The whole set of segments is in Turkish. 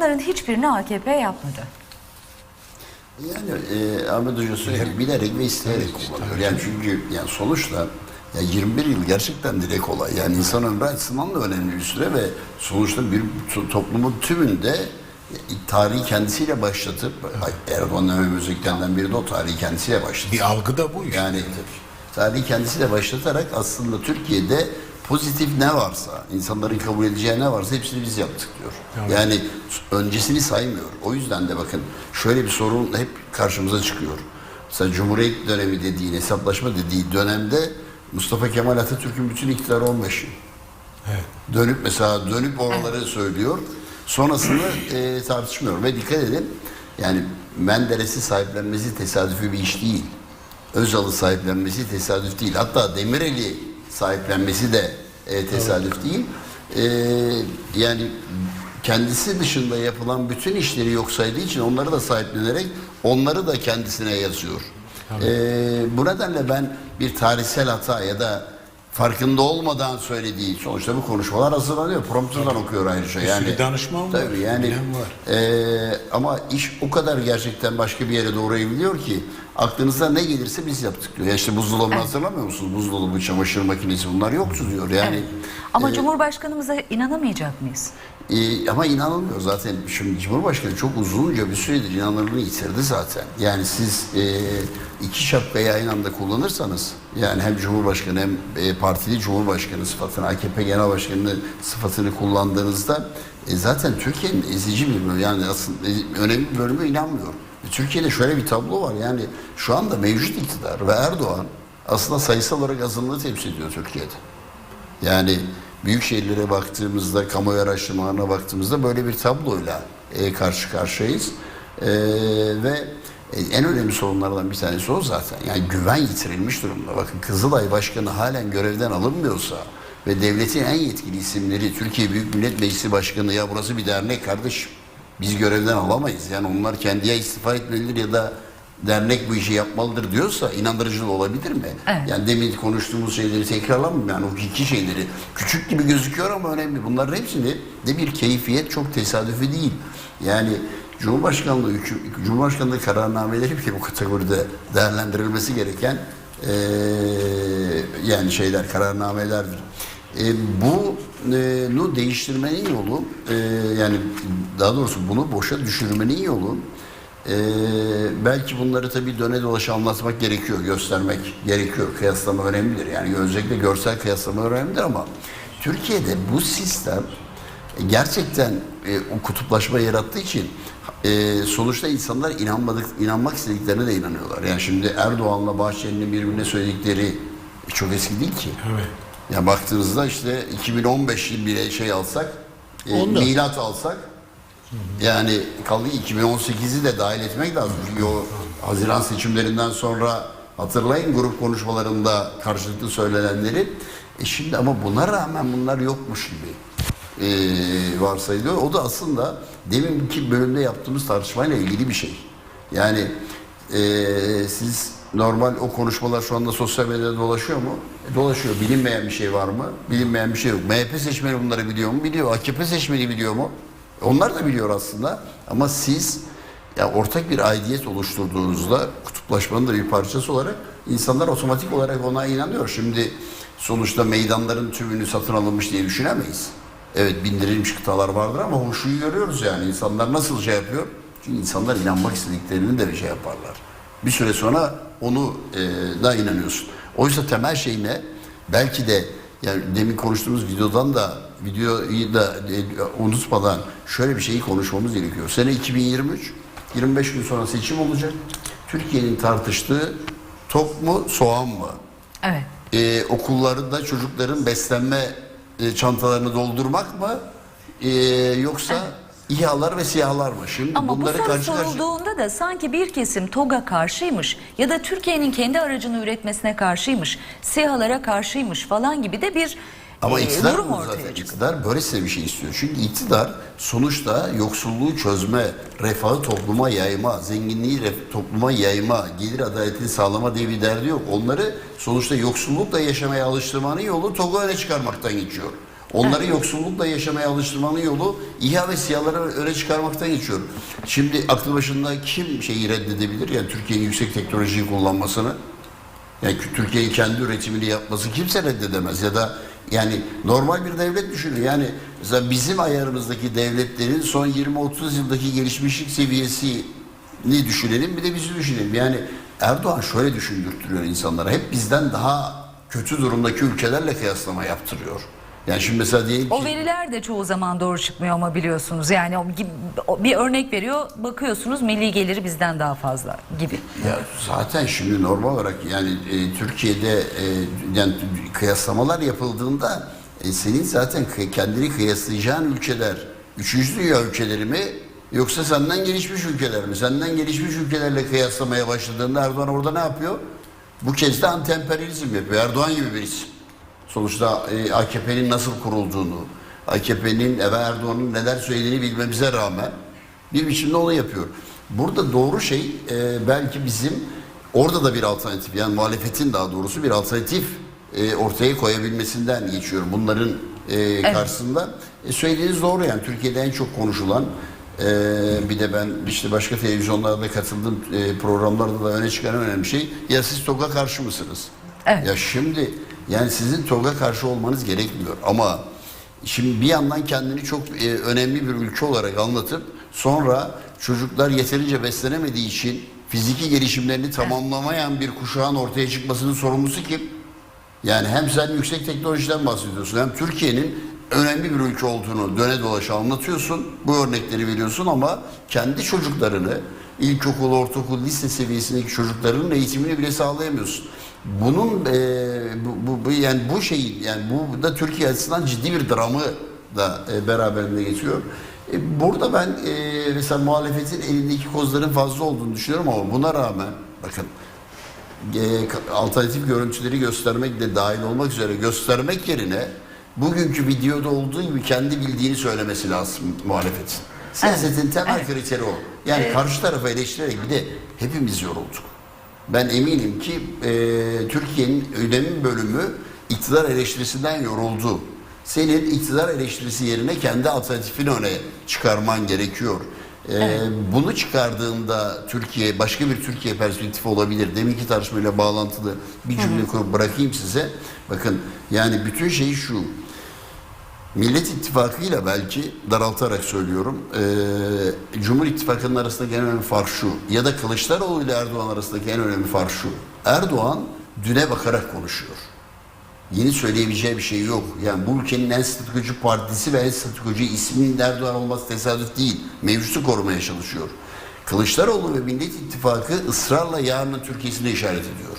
bunların hiçbirini AKP yapmadı. Yani e, Ahmet Hoca söyledi bilerek ve isteyerek kullanıyor. Yani çünkü yani sonuçta ya 21 yıl gerçekten dile kolay. Yani insan ömrü açısından da önemli bir süre ve sonuçta bir to- toplumun tümünde e, tarihi kendisiyle başlatıp Erdoğan'ın önemli özelliklerinden biri de o tarihi kendisiyle başlatıp Bir algı da bu işte. yani tarihi kendisiyle başlatarak aslında Türkiye'de pozitif ne varsa, insanların kabul edeceği ne varsa hepsini biz yaptık diyor. Yani öncesini saymıyor. O yüzden de bakın şöyle bir sorun hep karşımıza çıkıyor. Mesela Cumhuriyet dönemi dediğin, hesaplaşma dediği dönemde Mustafa Kemal Atatürk'ün bütün iktidarı 15 yıl. Evet. Dönüp mesela dönüp oraları söylüyor. Sonrasını e, tartışmıyor. Ve dikkat edin yani Menderes'i sahiplenmesi tesadüfi bir iş değil. Özal'ı sahiplenmesi tesadüf değil. Hatta Demirel'i sahiplenmesi de e, tesadüf değil. E, yani kendisi dışında yapılan bütün işleri yok saydığı için onları da sahiplenerek onları da kendisine yazıyor. E, bu nedenle ben bir tarihsel hata ya da farkında olmadan söylediği sonuçta bu konuşmalar hazırlanıyor. Prompterdan okuyor ayrıca. Bir Yani sürü danışman var, Tabii yani var. ee, ama iş o kadar gerçekten başka bir yere doğru evriliyor ki aklınıza ne gelirse biz yaptık diyor. Ya işte buzdolabını hatırlamıyor musunuz? Buzdolabı, çamaşır makinesi bunlar yoktu diyor. Yani Ama Cumhurbaşkanımıza inanamayacak mıyız? Ee, ama inanılmıyor zaten. Şimdi Cumhurbaşkanı çok uzunca bir süredir inanırlığını yitirdi zaten. Yani siz e, iki şapkayı aynı anda kullanırsanız yani hem Cumhurbaşkanı hem e, partili Cumhurbaşkanı sıfatını, AKP Genel Başkanı sıfatını kullandığınızda e, zaten Türkiye'nin ezici bir bölümü yani aslında e, önemli bir bölümü inanmıyor. E, Türkiye'de şöyle bir tablo var yani şu anda mevcut iktidar ve Erdoğan aslında sayısal olarak azınlığı temsil ediyor Türkiye'de. Yani büyük şehirlere baktığımızda, kamuoyu araştırmalarına baktığımızda böyle bir tabloyla e, karşı karşıyayız. E, ve e, en önemli sorunlardan bir tanesi o zaten. Yani güven yitirilmiş durumda. Bakın Kızılay Başkanı halen görevden alınmıyorsa ve devletin en yetkili isimleri Türkiye Büyük Millet Meclisi Başkanı ya burası bir dernek kardeşim. Biz görevden alamayız. Yani onlar kendi ya istifa etmelidir ya da dernek bu işi yapmalıdır diyorsa inandırıcı olabilir mi? Evet. Yani demin konuştuğumuz şeyleri tekrarlamam yani hukuki şeyleri küçük gibi gözüküyor ama önemli. Bunların hepsini de bir keyfiyet çok tesadüfi değil. Yani Cumhurbaşkanlığı Cumhurbaşkanlığı kararnameleri bile bu kategoride değerlendirilmesi gereken eee, yani şeyler kararnamelerdir. E, bunu değiştirmenin yolu e, yani daha doğrusu bunu boşa düşürmenin yolu ee, belki bunları tabii döne dolaşa anlatmak gerekiyor, göstermek gerekiyor. Kıyaslama önemlidir. Yani özellikle görsel kıyaslama önemlidir ama Türkiye'de bu sistem e, gerçekten e, o kutuplaşma yarattığı için e, sonuçta insanlar inanmadık, inanmak istediklerine de inanıyorlar. Yani şimdi Erdoğan'la Bahçeli'nin birbirine söyledikleri çok eski değil ki. Evet. Ya baktığınızda işte 2015 yıl bile şey alsak, e, milat alsak yani kaldı ki 2018'i de dahil etmek lazım. Çünkü o Haziran seçimlerinden sonra hatırlayın grup konuşmalarında karşılıklı söylenenleri. E şimdi ama buna rağmen bunlar yokmuş gibi e, varsayılıyor. O da aslında deminki bölümde yaptığımız tartışmayla ilgili bir şey. Yani e, siz normal o konuşmalar şu anda sosyal medyada dolaşıyor mu? E, dolaşıyor. Bilinmeyen bir şey var mı? Bilinmeyen bir şey yok. MHP seçmeni bunları biliyor mu? Biliyor. AKP seçmeni biliyor mu? Onlar da biliyor aslında. Ama siz ya ortak bir aidiyet oluşturduğunuzda kutuplaşmanın da bir parçası olarak insanlar otomatik olarak ona inanıyor. Şimdi sonuçta meydanların tümünü satın alınmış diye düşünemeyiz. Evet bindirilmiş kıtalar vardır ama hoşuyu görüyoruz yani. insanlar nasıl şey yapıyor? Çünkü insanlar inanmak istediklerini de bir şey yaparlar. Bir süre sonra onu e, da inanıyorsun. Oysa temel şey ne? Belki de yani demin konuştuğumuz videodan da videoyu da e, unutmadan şöyle bir şeyi konuşmamız gerekiyor. Sene 2023, 25 gün sonra seçim olacak. Türkiye'nin tartıştığı tok mu soğan mı? Evet. Ee, okullarında çocukların beslenme e, çantalarını doldurmak mı? Ee, yoksa İHA'lar ve SİHA'lar mı? Şimdi Ama bu soru karşı karşı... sorulduğunda da sanki bir kesim TOG'a karşıymış ya da Türkiye'nin kendi aracını üretmesine karşıymış, SİHA'lara karşıymış falan gibi de bir Ama e, iktidar durum ortaya zaten. çıkıyor. İktidar böylesine bir şey istiyor. Çünkü iktidar sonuçta yoksulluğu çözme, refahı topluma yayma, zenginliği topluma yayma, gelir adaletini sağlama diye bir derdi yok. Onları sonuçta yoksullukla yaşamaya alıştırmanın yolu TOG'u öne çıkarmaktan geçiyor. Onları yoksullukla yaşamaya alıştırmanın yolu İHA ve SİHA'ları öne çıkarmaktan geçiyor. Şimdi aklı başında kim şeyi reddedebilir? Yani Türkiye'nin yüksek teknolojiyi kullanmasını. Yani Türkiye'nin kendi üretimini yapması kimse reddedemez ya da yani normal bir devlet düşünün. Yani bizim ayarımızdaki devletlerin son 20-30 yıldaki gelişmişlik seviyesini düşünelim bir de bizi düşünelim. Yani Erdoğan şöyle düşündürtüyor insanlara. Hep bizden daha kötü durumdaki ülkelerle kıyaslama yaptırıyor. Yani şimdi mesela diyelim ki O veriler de çoğu zaman doğru çıkmıyor ama biliyorsunuz. Yani o gibi- o bir örnek veriyor. Bakıyorsunuz milli geliri bizden daha fazla gibi. Ya zaten şimdi normal olarak yani e, Türkiye'de e, yani kıyaslamalar yapıldığında e, senin zaten kı- kendini kıyaslayacağın ülkeler üçüncü dünya ülkeleri mi yoksa senden gelişmiş ülkeler mi? Senden gelişmiş ülkelerle kıyaslamaya başladığında Erdoğan orada ne yapıyor? Bu kez de anti-emperyalizm yapıyor. Erdoğan gibi bir isim. Sonuçta e, AKP'nin nasıl kurulduğunu, AKP'nin ve Erdoğan'ın neler söylediğini bilmemize rağmen bir biçimde onu yapıyor. Burada doğru şey e, belki bizim orada da bir alternatif yani muhalefetin daha doğrusu bir alternatif e, ortaya koyabilmesinden geçiyor. Bunların e, karşısında e, söylediğiniz doğru yani Türkiye'de en çok konuşulan e, bir de ben işte başka televizyonlarda katıldığım e, programlarda da öne çıkan önemli şey ya siz TOG'a karşı mısınız? Evet. Ya şimdi yani sizin TOG'a karşı olmanız gerekmiyor ama şimdi bir yandan kendini çok e, önemli bir ülke olarak anlatıp sonra çocuklar yeterince beslenemediği için fiziki gelişimlerini tamamlamayan bir kuşağın ortaya çıkmasının sorumlusu kim? Yani hem sen yüksek teknolojiden bahsediyorsun hem Türkiye'nin önemli bir ülke olduğunu döne dolaşa anlatıyorsun. Bu örnekleri veriyorsun ama kendi çocuklarını ilkokul, ortaokul, lise seviyesindeki çocukların eğitimini bile sağlayamıyorsun. Bunun e, bu, bu, bu- yani bu şeyi yani bu da Türkiye açısından ciddi bir dramı da e, beraberinde getiriyor. E, burada ben e, mesela muhalefetin elindeki kozların fazla olduğunu düşünüyorum ama buna rağmen bakın e, alternatif görüntüleri göstermek de dahil olmak üzere göstermek yerine bugünkü videoda olduğu gibi kendi bildiğini söylemesi lazım muhalefetin. Siyasetin temel Evet. kriteri o. Yani karşı tarafı eleştirerek bir de hepimiz yorulduk. Ben eminim ki e, Türkiye'nin ödemin bölümü iktidar eleştirisinden yoruldu. Senin iktidar eleştirisi yerine kendi alternatifini öne çıkarman gerekiyor. E, Bunu çıkardığında Türkiye başka bir Türkiye perspektifi olabilir. Deminki tartışmayla bağlantılı bir cümle kurup bırakayım size. Bakın yani bütün şey şu. Millet İttifakı'yla belki daraltarak söylüyorum. eee Cumhur İttifakı'nın arasındaki en önemli fark şu. Ya da Kılıçdaroğlu ile Erdoğan arasındaki en önemli fark şu. Erdoğan düne bakarak konuşuyor. Yeni söyleyebileceği bir şey yok. Yani bu ülkenin en statükocu partisi ve en statükocu isminin Erdoğan olması tesadüf değil. Mevcutu korumaya çalışıyor. Kılıçdaroğlu ve Millet İttifakı ısrarla yarının Türkiye'sine işaret ediyor.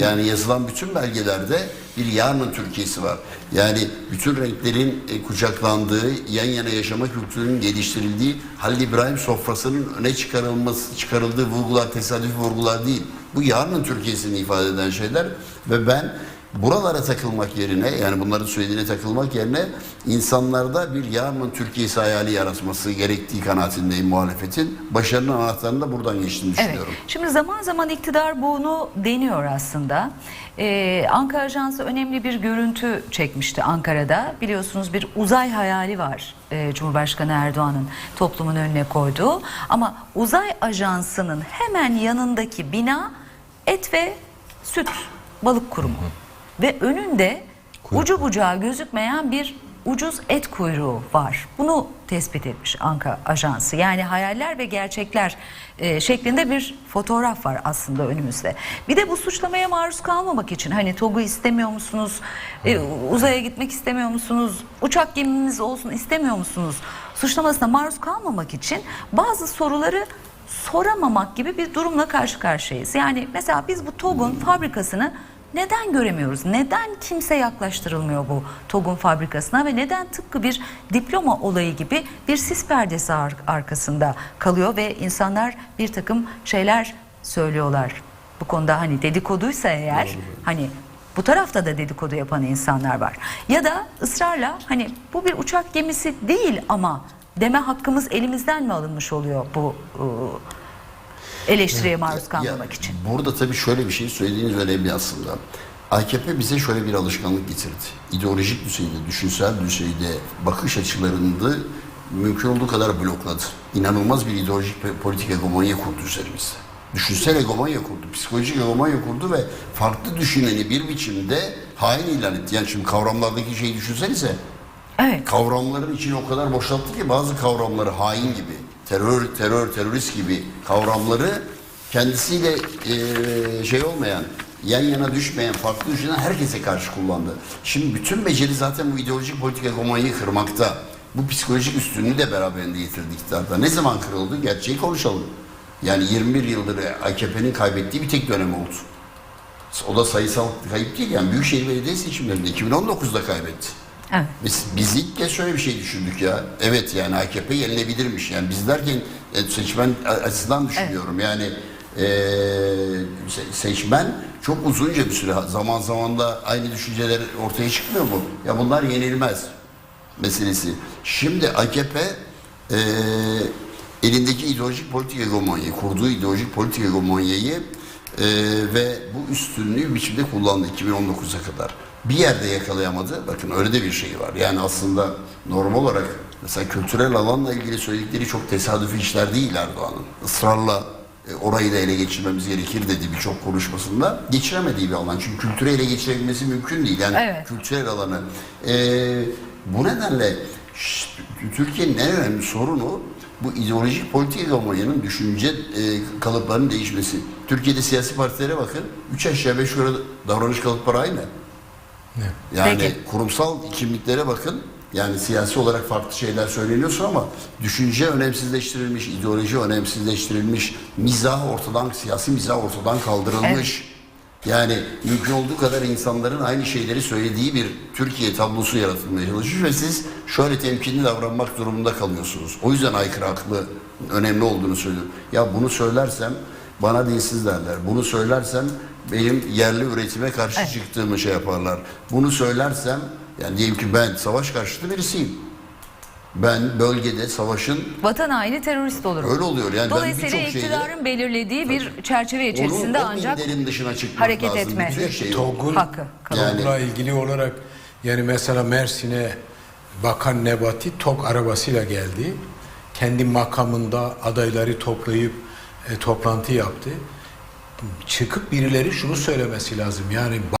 Yani yazılan bütün belgelerde bir yarının Türkiye'si var. Yani bütün renklerin e, kucaklandığı, yan yana yaşama kültürünün geliştirildiği Halil İbrahim sofrasının öne çıkarılması, çıkarıldığı vurgular tesadüfi vurgular değil. Bu yarının Türkiye'sini ifade eden şeyler ve ben buralara takılmak yerine yani bunların söylediğine takılmak yerine insanlarda bir yarının Türkiye'si hayali yaratması gerektiği kanaatindeyim muhalefetin. Başarının anahtarının da buradan geçtiğini Evet. düşünüyorum. Şimdi zaman zaman iktidar bunu deniyor aslında. Ee, Ankara Ajansı önemli bir görüntü çekmişti Ankara'da. Biliyorsunuz bir uzay hayali var e, Cumhurbaşkanı Erdoğan'ın toplumun önüne koyduğu. Ama uzay ajansının hemen yanındaki bina et ve süt balık kurumu. Ve önünde ucu bucağı gözükmeyen bir ucuz et kuyruğu var. Bunu tespit etmiş Anka Ajansı. Yani hayaller ve gerçekler e, şeklinde bir fotoğraf var aslında önümüzde. Bir de bu suçlamaya maruz kalmamak için hani TOG'u istemiyor musunuz? E, uzaya gitmek istemiyor musunuz? Uçak gemimiz olsun istemiyor musunuz? Suçlamasına maruz kalmamak için bazı soruları soramamak gibi bir durumla karşı karşıyayız. Yani mesela biz bu TOG'un fabrikasını neden göremiyoruz? Neden kimse yaklaştırılmıyor bu TOG'un fabrikasına ve neden tıpkı bir diploma olayı gibi bir sis perdesi ar- arkasında kalıyor ve insanlar bir takım şeyler söylüyorlar. Bu konuda hani dedikoduysa eğer hani bu tarafta da dedikodu yapan insanlar var. Ya da ısrarla hani bu bir uçak gemisi değil ama deme hakkımız elimizden mi alınmış oluyor bu ıı, eleştiriye maruz kalmamak Ya, için? Burada tabii şöyle bir şey söylediğiniz önemli aslında. AKP bize şöyle bir alışkanlık getirdi. İdeolojik düzeyde, düşünsel düzeyde bakış açılarını mümkün olduğu kadar blokladı. İnanılmaz bir ideolojik pe- politik hegemonya kurdu üzerimizde. Düşünsel hegemonya kurdu, psikolojik hegemonya kurdu ve farklı düşüneni bir biçimde hain ilan etti. Yani şimdi kavramlardaki şeyi düşünsenize, Evet. kavramların içini o kadar boşalttı ki bazı kavramları hain gibi, terör, terör, terörist gibi kavramları kendisiyle eee, şey olmayan, yan yana düşmeyen, farklı düşünen herkese karşı kullandı. Şimdi bütün beceri zaten bu ideolojik politik hegemonyayı kırmakta. Bu psikolojik üstünlüğü de beraberinde getirdi iktidarda. Ne zaman kırıldı? Gerçeği konuşalım. Yani 21 yıldır AKP'nin kaybettiği bir tek dönem oldu. O da sayısal kayıp değil yani Büyükşehir Belediye seçimlerinde 2019'da kaybetti. Evet. Biz, biz ilk kez şöyle bir şey düşündük ya. Evet yani AKP yenilebilirmiş. Yani biz derken e, seçmen açısından düşünüyorum. Yani e, se- seçmen çok uzunca bir süre zaman zaman da aynı düşünceler ortaya çıkmıyor mu? Ya bunlar yenilmez meselesi. Şimdi AKP e, elindeki ideolojik politik hegemonyayı, kurduğu ideolojik politik hegemonyayı e, ve bu üstünlüğü biçimde kullandı 2019'a kadar. Bir yerde yakalayamadı. Bakın öyle de bir şey var. Yani aslında normal olarak mesela kültürel alanla ilgili söyledikleri çok tesadüfi işler değil Erdoğan'ın. Israrla e, orayı da ele geçirmemiz gerekir dedi birçok konuşmasında. Geçiremediği bir alan. Çünkü kültürü ele geçirebilmesi mümkün değil. Yani Evet. kültürel alanı. Ee, bu nedenle Türkiye'nin en önemli sorunu bu ideolojik politik hegemonyanın düşünce e, kalıplarının değişmesi. Türkiye'de siyasi partilere bakın. Üç aşağı beş yukarı davranış kalıpları aynı. Yani Peki. kurumsal kimliklere bakın. Yani siyasi olarak farklı şeyler söyleniyorsa ama düşünce önemsizleştirilmiş, ideoloji önemsizleştirilmiş, mizah ortadan, siyasi mizah ortadan kaldırılmış. Yani mümkün olduğu kadar insanların aynı şeyleri söylediği bir Türkiye tablosu yaratılmaya çalışıyor ve siz şöyle temkinli davranmak durumunda kalıyorsunuz. O yüzden aykırı haklı önemli olduğunu söylüyorum. Ya bunu söylersem bana dinsiz derler. Bunu söylersem benim yerli üretime karşı Evet. çıktığımı şey yaparlar. Bunu söylersem yani diyelim ki ben savaş karşıtı birisiyim. Ben bölgede savaşın Vatan haini terörist olurum. öyle oluyor. Yani ben Dolayısıyla şeyde iktidarın belirlediği bir çerçeve içerisinde onun, ancak dışına çıkmak hareket lazım. etme. Şey. TOG'un Hakkı, Yani- TOG'la ilgili olarak yani mesela Mersin'e Bakan Nebati TOG arabasıyla geldi. Kendi makamında adayları toplayıp e, toplantı yaptı. Çıkıp birileri şunu söylemesi lazım. Yani